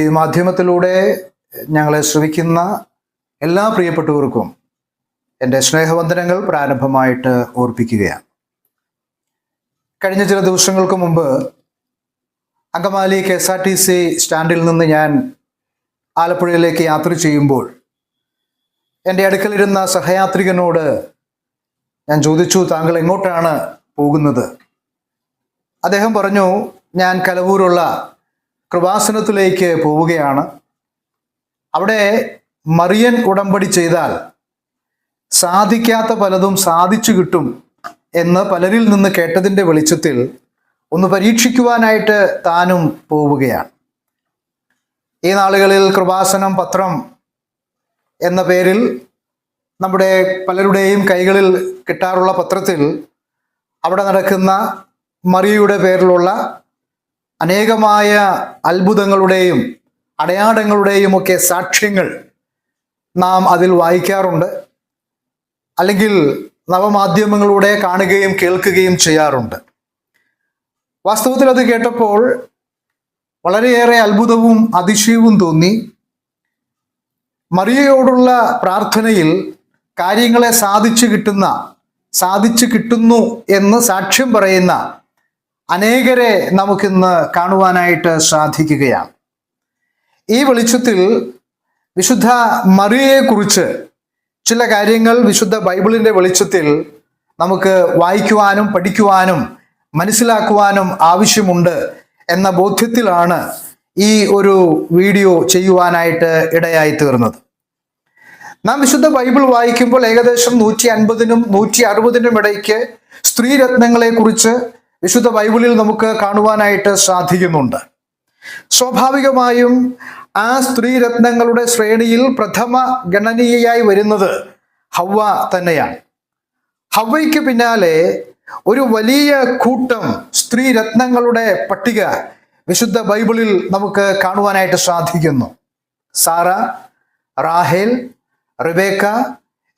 ഈ മാധ്യമത്തിലൂടെ ഞങ്ങളെ ശ്രവിക്കുന്ന എല്ലാ പ്രിയപ്പെട്ടവർക്കും എന്റെ സ്നേഹവന്ദനങ്ങൾ പ്രാരംഭമായിട്ട് ഓർപ്പിക്കുകയാണ്. കഴിഞ്ഞ ചില ദിവസങ്ങൾക്ക് മുമ്പ് Angamaly K S R T C സ്റ്റാൻഡിൽ നിന്ന് ഞാൻ ആലപ്പുഴയിലേക്ക് യാത്ര ചെയ്യുമ്പോൾ എന്റെ അടുക്കലിരുന്ന സഹയാത്രികനോട് ഞാൻ ചോദിച്ചു താങ്കൾ എങ്ങോട്ടാണ് പോകുന്നത്? അദ്ദേഹം പറഞ്ഞു ഞാൻ കലവൂരുള്ള കൃപാസനത്തിലേക്ക് പോവുകയാണ്. അവിടെ മറിയൻ ഉടമ്പടി ചെയ്താൽ സാധിക്കാത്ത പലതും സാധിച്ചു കിട്ടും എന്ന് പലരിൽ നിന്ന് കേട്ടതിന്റെ വെളിച്ചത്തിൽ ഒന്ന് പരീക്ഷിക്കുവാനായിട്ട് താനും പോവുകയാണ്. ഈ നാളുകളിൽ കൃപാസനം പത്രം എന്ന പേരിൽ നമ്മുടെ പലരുടെയും കൈകളിൽ കിട്ടാറുള്ള പത്രത്തിൽ അവിടെ നടക്കുന്ന മറിയയുടെ പേരിലുള്ള അനേകമായ അത്ഭുതങ്ങളുടെയും അടയാളങ്ങളുടെയും ഒക്കെ സാക്ഷ്യങ്ങൾ നാം അതിൽ വായിക്കാറുണ്ട്. അല്ലെങ്കിൽ നവമാധ്യമങ്ങളിലൂടെ കാണുകയും കേൾക്കുകയും ചെയ്യാറുണ്ട്. വാസ്തവത്തിൽ അത് കേട്ടപ്പോൾ വളരെയേറെ അത്ഭുതവും അതിശയവും തോന്നി. മറിയയോടുള്ള പ്രാർത്ഥനയിൽ കാര്യങ്ങളെ സാധിച്ചു കിട്ടുന്ന സാധിച്ചു കിട്ടുന്നു എന്ന് സാക്ഷ്യം പറയുന്ന അനേകരെ നമുക്കിന്ന് കാണുവാനായിട്ട് സാധിക്കുകയാണ്. ഈ വെളിച്ചത്തിൽ വിശുദ്ധ മറിയയെക്കുറിച്ച് ചില കാര്യങ്ങൾ വിശുദ്ധ ബൈബിളിന്റെ വെളിച്ചത്തിൽ നമുക്ക് വായിക്കുവാനും പഠിക്കുവാനും മനസ്സിലാക്കുവാനും ആവശ്യമുണ്ട് എന്ന ബോധ്യത്തിലാണ് ഈ ഒരു വീഡിയോ ചെയ്യുവാനായിട്ട് ഇടയായി തീർന്നത്. നാം വിശുദ്ധ ബൈബിൾ വായിക്കുമ്പോൾ ഏകദേശം നൂറ്റി അൻപതിനും നൂറ്റി അറുപതിനും ഇടയ്ക്ക് സ്ത്രീരത്നങ്ങളെ കുറിച്ച് വിശുദ്ധ ബൈബിളിൽ നമുക്ക് കാണുവാനായിട്ട് സാധിക്കുന്നുണ്ട്. സ്വാഭാവികമായും ആ സ്ത്രീ രത്നങ്ങളുടെ ശ്രേണിയിൽ പ്രഥമ ഗണനീയയായി വരുന്നത് ഹവ്വ തന്നെയാണ്. ഹവ്വയ്ക്ക് പിന്നാലെ ഒരു വലിയ കൂട്ടം സ്ത്രീ രത്നങ്ങളുടെ പട്ടിക വിശുദ്ധ ബൈബിളിൽ നമുക്ക് കാണുവാനായിട്ട് സാധിക്കുന്നു. സാറ റാഹേൽ Rebecca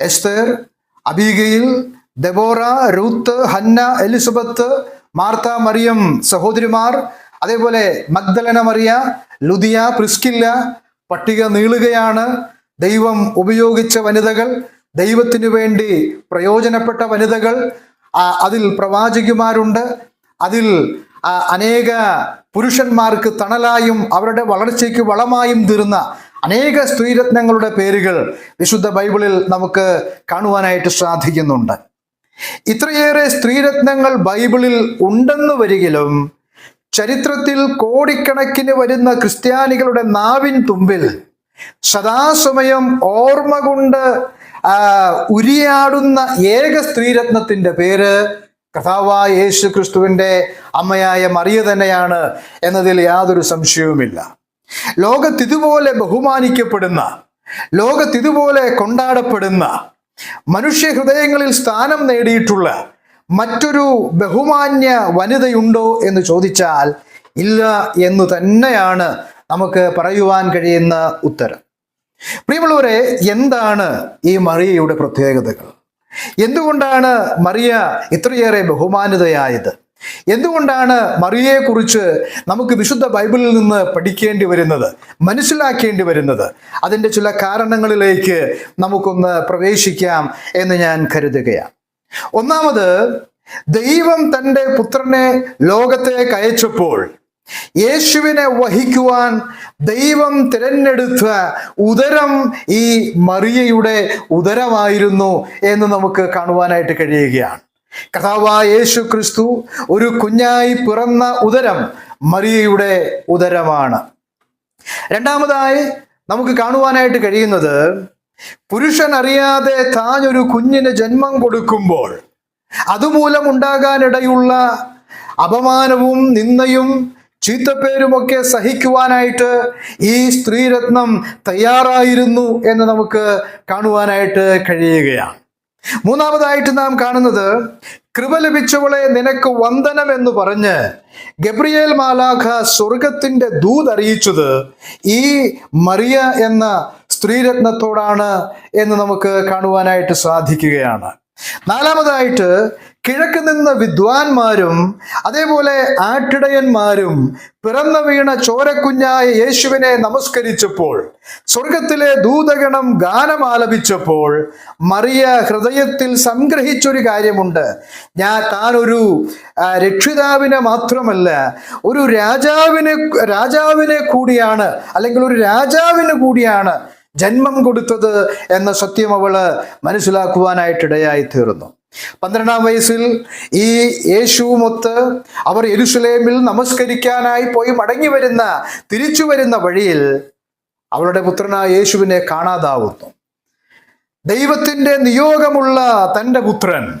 Esther Abigail Deborah Ruth Hannah Elizabeth Martha Mariyam സഹോദരിമാർ അതേപോലെ മഗ്ദലന മറിയ ലുദിയ പ്രിസ്കില്ല പട്ടിക നീളുകയാണ്. ദൈവം ഉപയോഗിച്ച വനിതകൾ ദൈവത്തിനു വേണ്ടി പ്രയോജനപ്പെട്ട വനിതകൾ അതിൽ പ്രവാചകിമാരുണ്ട്. അതിൽ അനേക പുരുഷന്മാർക്ക് തണലായും അവരുടെ വളർച്ചയ്ക്ക് വളമായും തീർന്ന അനേക സ്ത്രീരത്നങ്ങളുടെ പേരുകൾ വിശുദ്ധ ബൈബിളിൽ നമുക്ക് കാണുവാനായിട്ട് സാധിക്കുന്നുണ്ട്. ഇത്രയേറെ സ്ത്രീരത്നങ്ങൾ ബൈബിളിൽ ഉണ്ടെന്ന് വരികിലും ചരിത്രത്തിൽ കോടിക്കണക്കിന് വരുന്ന ക്രിസ്ത്യാനികളുടെ നാവിൻ തുമ്പിൽ സദാസമയം ഓർമ്മ കൊണ്ട് ഉരിയാടുന്ന ഏക സ്ത്രീരത്നത്തിന്റെ പേര് കഥാവായ യേശു ക്രിസ്തുവിന്റെ അമ്മയായ മറിയ തന്നെയാണ് എന്നതിൽ യാതൊരു സംശയവുമില്ല. ലോകത്തിതുപോലെ ബഹുമാനിക്കപ്പെടുന്ന ലോകത്തിതുപോലെ കൊണ്ടാടപ്പെടുന്ന മനുഷ്യ ഹൃദയങ്ങളിൽ സ്ഥാനം നേടിയിട്ടുള്ള മറ്റൊരു ബഹുമാന്യ വനിതയുണ്ടോ എന്ന് ചോദിച്ചാൽ ഇല്ല എന്ന് തന്നെയാണ് നമുക്ക് പറയുവാൻ കഴിയുന്ന ഉത്തരം. പ്രിയമുള്ളവരെ എന്താണ് ഈ മറിയയുടെ പ്രത്യേകതകൾ? എന്തുകൊണ്ടാണ് മറിയ ഇത്രയേറെ ബഹുമാനിതയായത്? എന്തുകൊണ്ടാണ് മറിയയെക്കുറിച്ച് നമുക്ക് വിശുദ്ധ ബൈബിളിൽ നിന്ന് പഠിക്കേണ്ടി വരുന്നത് മനസ്സിലാക്കേണ്ടി വരുന്നത്? അതിന്റെ ചില കാരണങ്ങളിലേക്ക് നമുക്കൊന്ന് പ്രവേശിക്കാം എന്ന് ഞാൻ കരുതുകയാണ്. ഒന്നാമത് ദൈവം തന്റെ പുത്രനെ ലോകത്തേക്ക് അയച്ചപ്പോൾ യേശുവിനെ വഹിക്കുവാൻ ദൈവം തിരഞ്ഞെടുത്ത ഉദരം ഈ മറിയയുടെ ഉദരമായിരുന്നു എന്ന് നമുക്ക് കാണുവാനായിട്ട് കഴിയുകയാണ്. കഥാവായ യേശു ക്രിസ്തു ഒരു കുഞ്ഞായി പിറന്ന ഉദരം മറിയയുടെ ഉദരമാണ്. രണ്ടാമതായി നമുക്ക് കാണുവാനായിട്ട് കഴിയുന്നത് പുരുഷൻ അറിയാതെ താൻ ഒരു കുഞ്ഞിന് ജന്മം കൊടുക്കുമ്പോൾ അതുമൂലം ഉണ്ടാകാനിടയുള്ള അപമാനവും നിന്ദയും ചീത്തപ്പേരുമൊക്കെ സഹിക്കുവാനായിട്ട് ഈ സ്ത്രീരത്നം തയ്യാറായിരുന്നു എന്ന് നമുക്ക് കാണുവാനായിട്ട് കഴിയുകയാണ്. മൂന്നാമതായിട്ട് നാം കാണുന്നത് കൃപ ലഭിച്ചവളെ നിനക്ക് വന്ദനം എന്ന് പറഞ്ഞ് ഗബ്രിയേൽ മാലാഖ സ്വർഗത്തിന്റെ ദൂത് അറിയിച്ചത് ഈ മറിയ എന്ന സ്ത്രീരത്നത്തോടാണ് എന്ന് നമുക്ക് കാണുവാനായിട്ട് സാധിക്കുകയാണ്. നാലാമതായിട്ട് കിഴക്ക് നിന്ന് വിദ്വാൻമാരും അതേപോലെ ആട്ടിടയന്മാരും പിറന്നു വീണ ചോരക്കുഞ്ഞായ യേശുവിനെ നമസ്കരിച്ചപ്പോൾ സ്വർഗത്തിലെ ദൂതഗണം ഗാനം ആലപിച്ചപ്പോൾ മറിയ ഹൃദയത്തിൽ സംഗ്രഹിച്ചൊരു കാര്യമുണ്ട്. ഞാൻ താനൊരു രക്ഷിതാവിനെ മാത്രമല്ല ഒരു രാജാവിനെ രാജാവിനെ കൂടിയാണ് അല്ലെങ്കിൽ ഒരു രാജാവിന് കൂടിയാണ് ജന്മം കൊടുത്തത് എന്ന സത്യം അവൾ മനസ്സിലാക്കുവാനായിട്ടിടയായി തീർന്നു പന്ത്രണ്ടാം വയസ്സിൽ ഈ യേശുവുമൊത്ത് അവർ യെരുസലേമിൽ നമസ്കരിക്കാനായി പോയി മടങ്ങി വരുന്ന തിരിച്ചു വരുന്ന വഴിയിൽ അവളുടെ പുത്രനായ യേശുവിനെ കാണാതാവുന്നു. ദൈവത്തിന്റെ നിയോഗമുള്ള തന്റെ പുത്രൻ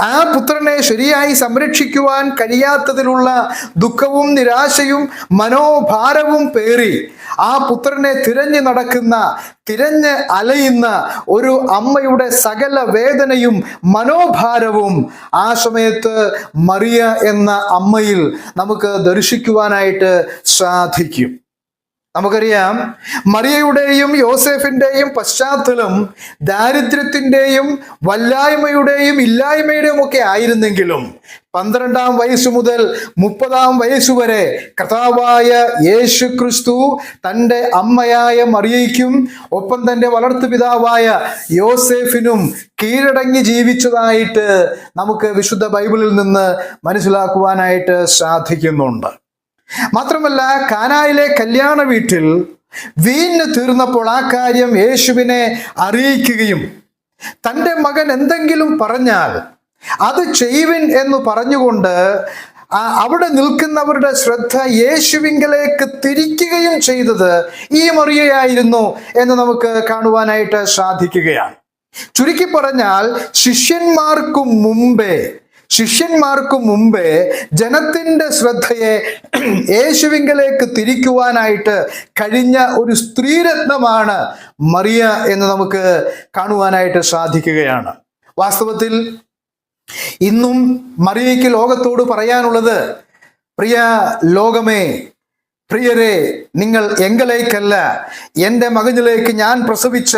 ആ പുത്രനെ ശരിയായി സംരക്ഷിക്കുവാൻ കഴിയാത്തതിലുള്ള ദുഃഖവും നിരാശയും മനോഭാരവും പേറി ആ പുത്രനെ തിരഞ്ഞു നടക്കുന്ന തിരഞ്ഞ് അലയുന്ന ഒരു അമ്മയുടെ സകല വേദനയും മനോഭാരവും ആ സമയത്ത് മറിയ എന്ന അമ്മയിൽ നമുക്ക് ദർശിക്കുവാനായിട്ട് സാധിക്കും. നമുക്കറിയാം മറിയയുടെയും യോസെഫിന്റെയും പശ്ചാത്തലം ദാരിദ്ര്യത്തിന്റെയും വല്ലായ്മയുടെയും ഇല്ലായ്മയുടെയും ഒക്കെ ആയിരുന്നെങ്കിലും പന്ത്രണ്ടാം വയസ്സ് മുതൽ മുപ്പതാം വയസ്സ് വരെ കർത്താവായ യേശു ക്രിസ്തു തന്റെ അമ്മയായ മറിയയ്ക്കും ഒപ്പം തന്റെ വളർത്തുപിതാവായ യോസെഫിനും കീഴടങ്ങി ജീവിച്ചതായിട്ട് നമുക്ക് വിശുദ്ധ ബൈബിളിൽ നിന്ന് മനസ്സിലാക്കുവാനായിട്ട് സാധിക്കുന്നുണ്ട്. മാത്രമല്ല കാനായിലെ കല്യാണ വീട്ടിൽ വീഞ്ഞ് തീർന്നപ്പോൾ ആ കാര്യം യേശുവിനെ അറിയിക്കുകയും തന്റെ മകൻ എന്തെങ്കിലും പറഞ്ഞാൽ അത് ചെയ്യുവിൻ എന്ന് പറഞ്ഞുകൊണ്ട് അവിടെ നിൽക്കുന്നവരുടെ ശ്രദ്ധ യേശുവിങ്കലേക്ക് തിരിക്കുകയും ചെയ്തത് ഈ മറിയയായിരുന്നു എന്ന് നമുക്ക് കാണുവാനായിട്ട് സാധിക്കുകയാണ്. ചുരുക്കി പറഞ്ഞാൽ ശിഷ്യന്മാർക്കും മുമ്പേ ശിഷ്യന്മാർക്ക് മുമ്പേ ജനത്തിന്റെ ശ്രദ്ധയെ യേശുവിങ്കലേക്ക് തിരിക്കുവാനായിട്ട് കഴിഞ്ഞ ഒരു സ്ത്രീരത്നമാണ് മറിയ എന്ന് നമുക്ക് കാണുവാനായിട്ട് സാധിക്കുകയാണ്. വാസ്തവത്തിൽ ഇന്നും മറിയയ്ക്ക് ലോകത്തോട് പറയാനുള്ളത് പ്രിയ ലോകമേ പ്രിയരെ നിങ്ങൾ എങ്കലേക്കല്ല എന്റെ മകനിലേക്ക് ഞാൻ പ്രസവിച്ച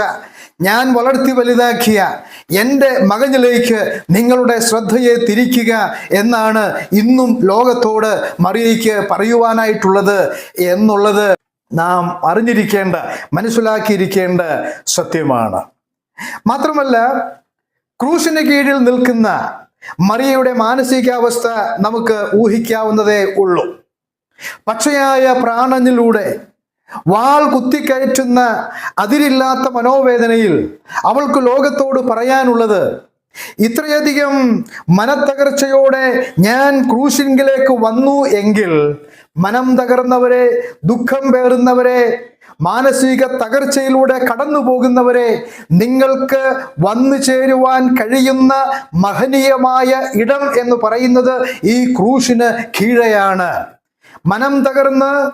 ഞാൻ വളർത്തി വലുതാക്കിയ എന്റെ മകനിലേക്ക് നിങ്ങളുടെ ശ്രദ്ധയെ തിരിക്കുക എന്നാണ് ഇന്നും ലോകത്തോട് മറിയയ്ക്ക് പറയുവാനായിട്ടുള്ളത് എന്നുള്ളത് നാം അറിഞ്ഞിരിക്കേണ്ട മനസ്സിലാക്കിയിരിക്കേണ്ട സത്യമാണ്. മാത്രമല്ല ക്രൂശിന് കീഴിൽ നിൽക്കുന്ന മറിയയുടെ മാനസികാവസ്ഥ നമുക്ക് ഊഹിക്കാവുന്നതേ ഉള്ളൂ. പക്ഷയായ പ്രാണനിലൂടെ വാൾ കുത്തിക്കയറ്റുന്ന അതിരില്ലാത്ത മനോവേദനയിൽ അവൾക്ക് ലോകത്തോട് പറയാനുള്ളത് ഇത്രയധികം മനത്തകർച്ചയോടെ ഞാൻ ക്രൂശിങ്കിലേക്ക് വന്നു എങ്കിൽ മനം തകർന്നവരെ ദുഃഖം പേറുന്നവരെ മാനസിക തകർച്ചയിലൂടെ കടന്നു പോകുന്നവരെ നിങ്ങൾക്ക് വന്നു ചേരുവാൻ കഴിയുന്ന മഹനീയമായ ഇടം എന്ന് പറയുന്നത് ഈ ക്രൂശിന് കീഴെയാണ്. മനം തകർന്ന്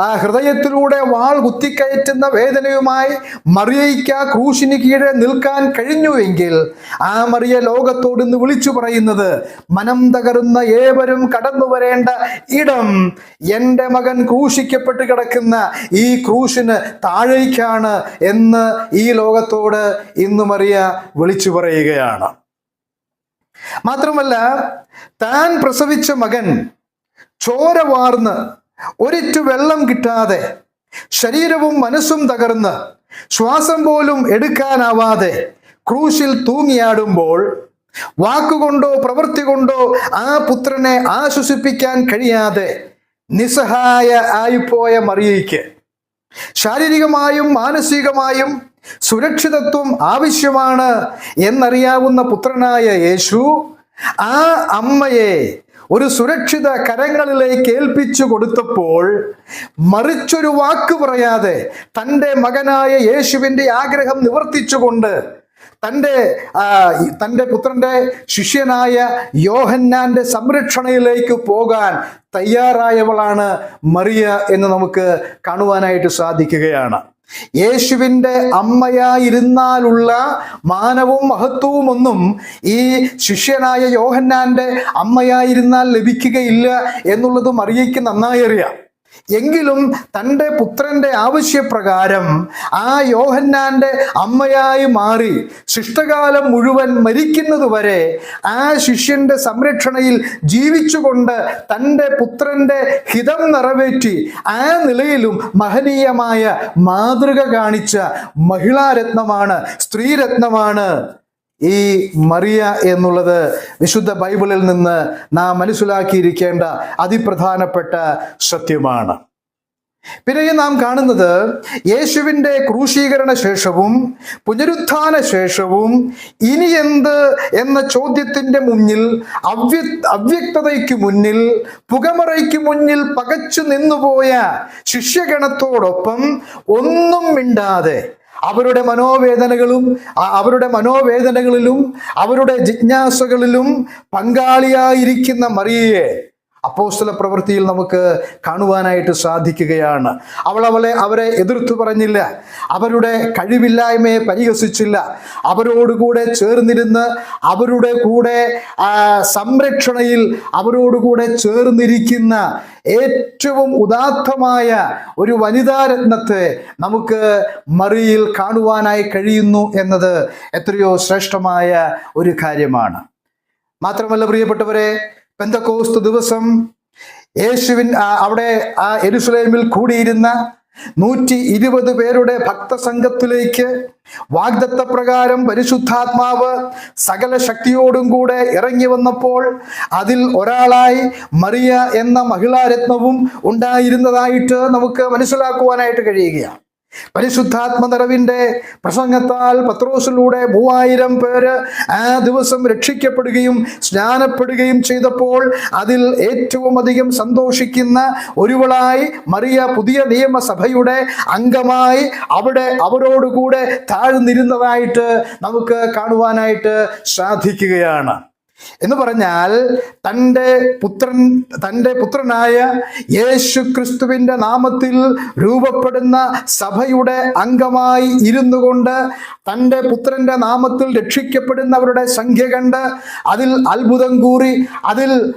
ആ ഹൃദയത്തിലൂടെ വാൾ കുത്തിക്കയറ്റുന്ന വേദനയുമായി മറിയയ്ക്ക് ക്രൂശിന് കീഴെ നിൽക്കാൻ കഴിഞ്ഞുവെങ്കിൽ ആ മറിയ ലോകത്തോട് ഇന്ന് വിളിച്ചു പറയുന്നത് മനം തകരുന്ന ഏവരും കടന്നു വരേണ്ട ഇടം എന്റെ മകൻ ക്രൂശിക്കപ്പെട്ട് കിടക്കുന്ന ഈ ക്രൂശിന് താഴേക്കാണ് എന്ന് ഈ ലോകത്തോട് ഇന്ന് മറിയ വിളിച്ചു പറയുകയാണ്. മാത്രമല്ല താൻ പ്രസവിച്ച മകൻ ചോര വാർന്ന് ഒരിറ്റു വെള്ളം കിട്ടാതെ ശരീരവും മനസ്സും തകർന്ന് ശ്വാസം പോലും എടുക്കാനാവാതെ ക്രൂശിൽ തൂങ്ങിയാടുമ്പോൾ വാക്കുകൊണ്ടോ പ്രവൃത്തി കൊണ്ടോ ആ പുത്രനെ ആശ്വസിപ്പിക്കാൻ കഴിയാതെ നിസ്സഹായ ആയിപ്പോയ മറിയയ്ക്ക്. ശാരീരികമായും മാനസികമായും സുരക്ഷിതത്വം ആവശ്യമാണ് എന്നറിയാവുന്ന പുത്രനായ യേശു ആ അമ്മയെ ഒരു സുരക്ഷിത കരങ്ങളിലേക്ക് ഏൽപ്പിച്ചു കൊടുത്തപ്പോൾ മറിച്ചൊരു വാക്ക് പറയാതെ തന്റെ മകനായ യേശുവിന്റെ ആഗ്രഹം നിവർത്തിച്ചുകൊണ്ട് തന്റെ തന്റെ പുത്രന്റെ ശിഷ്യനായ യോഹന്നാന്റെ സംരക്ഷണയിലേക്ക് പോകാൻ തയ്യാറായവളാണ് മറിയ എന്ന് നമുക്ക് കാണുവാനായിട്ട് സാധിക്കുകയാണ്. യേശുവിന്റെ അമ്മയായിരുന്നാലുള്ള മാനവും മഹത്വവും ഒന്നും ഈ ശിഷ്യനായ യോഹന്നാന്റെ അമ്മയായിരുന്നാൽ ലഭിക്കുകയില്ല എന്നുള്ളത് മറിയയ്ക്ക് നന്നായി അറിയാം. എങ്കിലും തന്റെ പുത്രന്റെ ആവശ്യപ്രകാരം ആ യോഹന്നാന്റെ അമ്മയായി മാറി ശിഷ്ടകാലം മുഴുവൻ മരിക്കുന്നതുവരെ ആ ശിഷ്യന്റെ സംരക്ഷണയിൽ ജീവിച്ചുകൊണ്ട് തന്റെ പുത്രന്റെ ഹിതം നിറവേറ്റി ആ നിലയിലും മഹനീയമായ മാതൃക കാണിച്ച മഹിളാരത്നമാണ് സ്ത്രീരത്നമാണ്. ഈ മറിയ എന്നുള്ളത് വിശുദ്ധ ബൈബിളിൽ നിന്ന് നാം മനസ്സിലാക്കിയിരിക്കേണ്ട അതിപ്രധാനപ്പെട്ട സത്യമാണ്. പിന്നെ നാം കാണുന്നത് യേശുവിന്റെ ക്രൂശീകരണ ശേഷവും പുനരുത്ഥാന ശേഷവും ഇനി എന്ത് എന്ന ചോദ്യത്തിന്റെ മുന്നിൽ അവ്യ അവ്യക്തതയ്ക്ക് മുന്നിൽ പുകമറയ്ക്ക് മുന്നിൽ പകച്ചു നിന്നുപോയ ശിഷ്യഗണത്തോടൊപ്പം ഒന്നും മിണ്ടാതെ അവരുടെ മനോവേദനകളും അവരുടെ മനോവേദനകളിലും അവരുടെ ജിജ്ഞാസകളിലും പങ്കാളിയായിരിക്കുന്ന മറിയയെ അപ്പോസ്തല പ്രവൃത്തിയിൽ നമുക്ക് കാണുവാനായിട്ട് സാധിക്കുകയാണ്. അവൾ അവളെ അവരെ എതിർത്തു പറഞ്ഞില്ല. അവരുടെ കഴിവില്ലായ്മയെ പരിഹസിച്ചില്ല. അവരോടുകൂടെ ചേർന്നിരുന്ന് അവരുടെ കൂടെ സംരക്ഷണയിൽ അവരോടുകൂടെ ചേർന്നിരിക്കുന്ന ഏറ്റവും ഉദാത്തമായ ഒരു വനിതാരത്നത്തെ നമുക്ക് മറിയിൽ കാണുവാനായി കഴിയുന്നു എന്നത് എത്രയോ ശ്രേഷ്ഠമായ ഒരു കാര്യമാണ്. മാത്രമല്ല പ്രിയപ്പെട്ടവരെ പെന്തക്കോസ്ത് ദിവസം യേശുവിൻ അവിടെ ആ എരുസലേമിൽ കൂടിയിരുന്ന നൂറ്റി ഇരുപത് പേരുടെ ഭക്തസംഘത്തിലേക്ക് വാഗ്ദത്ത പ്രകാരം പരിശുദ്ധാത്മാവ് സകല ശക്തിയോടും കൂടെ ഇറങ്ങി വന്നപ്പോൾ അതിൽ ഒരാളായി മറിയ എന്ന മഹിളാരത്നവും ഉണ്ടായിരുന്നതായിട്ട് നമുക്ക് മനസ്സിലാക്കുവാനായിട്ട് കഴിയുകയാണ്. പരിശുദ്ധാത്മ നിറവിന്റെ പ്രസംഗത്താൽ പത്രോസിലൂടെ മൂവായിരം പേര് ആ ദിവസം രക്ഷിക്കപ്പെടുകയും സ്നാനപ്പെടുകയും ചെയ്തപ്പോൾ അതിൽ ഏറ്റവും അധികം സന്തോഷിക്കുന്ന ഒരുവളായി മറിയ പുതിയ നിയമസഭയുടെ അംഗമായി അവിടെ അവരോടുകൂടെ താഴ്ന്നിരുന്നതായിട്ട് നമുക്ക് കാണുവാനായിട്ട് സാധിക്കുകയാണ്. എന്ന് പറഞ്ഞാൽ തന്റെ പുത്രൻ തന്റെ പുത്രനായ യേശു ക്രിസ്തുവിന്റെ നാമത്തിൽ രൂപപ്പെടുന്ന സഭയുടെ അംഗമായി ഇരുന്നു കൊണ്ട് തന്റെ പുത്രന്റെ നാമത്തിൽ രക്ഷിക്കപ്പെടുന്നവരുടെ സംഖ്യ കണ്ട് അതിൽ അത്ഭുതം കൂറി അതിൽ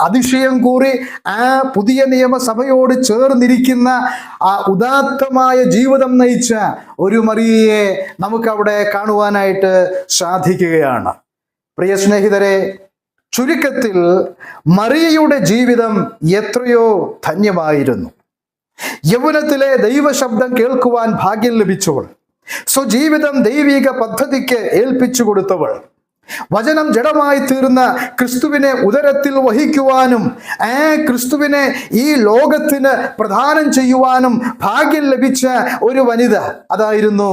അതിശയം കൂറി ആ പുതിയ നിയമസഭയോട് ചേർന്നിരിക്കുന്ന ആ ഉദാത്തമായ ജീവിതം നയിച്ച ഒരു മറിയയെ നമുക്കവിടെ കാണുവാനായിട്ട് സാധിക്കുകയാണ്. പ്രിയ സ്നേഹിതരെ ചുരുക്കത്തിൽ മറിയയുടെ ജീവിതം എത്രയോ ധന്യമായിരുന്നു. യൗവനത്തിലെ ദൈവശബ്ദം കേൾക്കുവാൻ ഭാഗ്യം ലഭിച്ചവൾ സ്വജീവിതം ദൈവിക പദ്ധതിക്ക് ഏൽപ്പിച്ചു കൊടുത്തവൾ വചനം ജഡമായി തീർന്ന ക്രിസ്തുവിനെ ഉദരത്തിൽ വഹിക്കുവാനും ആ ക്രിസ്തുവിനെ ഈ ലോകത്തിന് പ്രദാനം ചെയ്യുവാനും ഭാഗ്യം ലഭിച്ച ഒരു വനിത അതായിരുന്നു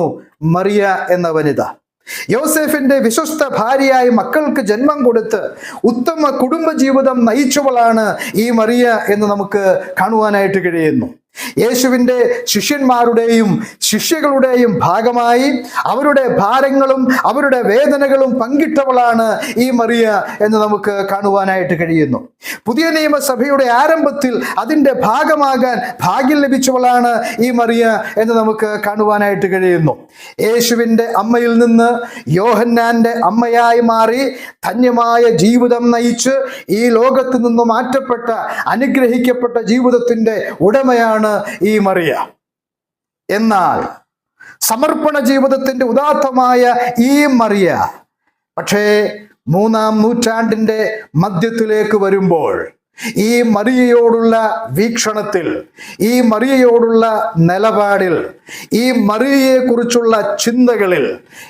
മറിയ എന്ന വനിത. യോസെഫിന്റെ വിശ്വസ്ത ഭാര്യയായി മക്കൾക്ക് ജന്മം കൊടുത്ത് ഉത്തമ കുടുംബജീവിതം നയിച്ചവളാണ് ഈ മറിയ എന്ന് നമുക്ക് കാണുവാനായിട്ട് കഴിയുന്നു. യേശുവിന്റെ ശിഷ്യന്മാരുടെയും ശിഷ്യകളുടെയും ഭാഗമായി അവരുടെ ഭാരങ്ങളും അവരുടെ വേദനകളും പങ്കിട്ടവളാണ് ഈ മറിയ എന്ന് നമുക്ക് കാണുവാനായിട്ട് കഴിയുന്നു. പുതിയ നിയമസഭയുടെ ആരംഭത്തിൽ അതിന്റെ ഭാഗമാകാൻ ഭാഗ്യം ലഭിച്ചവളാണ് ഈ മറിയ എന്ന് നമുക്ക് കാണുവാനായിട്ട് കഴിയുന്നു. യേശുവിന്റെ അമ്മയിൽ നിന്ന് യോഹന്നാന്റെ അമ്മയായി മാറി ധന്യമായ ജീവിതം നയിച്ച് ഈ ലോകത്ത് നിന്ന് മാറ്റപ്പെട്ട അനുഗ്രഹിക്കപ്പെട്ട ജീവിതത്തിന്റെ ഉടമയാണ് ഈ മറിയ? എന്നാൽ സമർപ്പണ ജീവിതത്തിന്റെ ഉദാത്തമായ ഈ മറിയ പക്ഷേ മൂന്നാം നൂറ്റാണ്ടിന്റെ മധ്യത്തിലേക്ക് വരുമ്പോൾ ഈ മറിയയോടുള്ള വീക്ഷണത്തിൽ ഈ മറിയയോടുള്ള നിലപാടിൽ ഈ മറിയയെക്കുറിച്ചുള്ള ചിന്തകളിൽ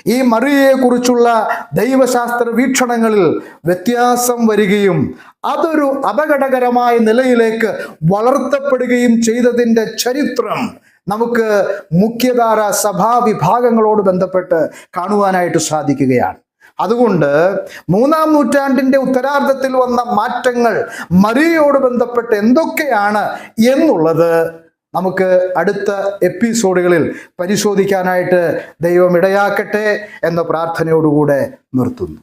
ഈ മറിയയെക്കുറിച്ചുള്ള ദൈവശാസ്ത്ര വീക്ഷണങ്ങളിൽ വ്യത്യാസം വരികയും അതൊരു അപകടകരമായ നിലയിലേക്ക് വളർത്തപ്പെടുകയും ചെയ്തതിന്റെ ചരിത്രം നമുക്ക് മുഖ്യധാര സഭാവിഭാഗങ്ങളോട് ബന്ധപ്പെട്ട് കാണുവാനായിട്ട് സാധിക്കുകയാണ്. അതുകൊണ്ട് മൂന്നാം നൂറ്റാണ്ടിന്റെ ഉത്തരാർദ്ധത്തിൽ വന്ന മാറ്റങ്ങൾ മറിയയോട് ബന്ധപ്പെട്ട് എന്തൊക്കെയാണ് എന്നുള്ളത് നമുക്ക് അടുത്ത എപ്പിസോഡുകളിൽ പരിശോധിക്കാനായിട്ട് ദൈവം ഇടയാക്കട്ടെ എന്ന പ്രാർത്ഥനയോടുകൂടെ നിർത്തുന്നു.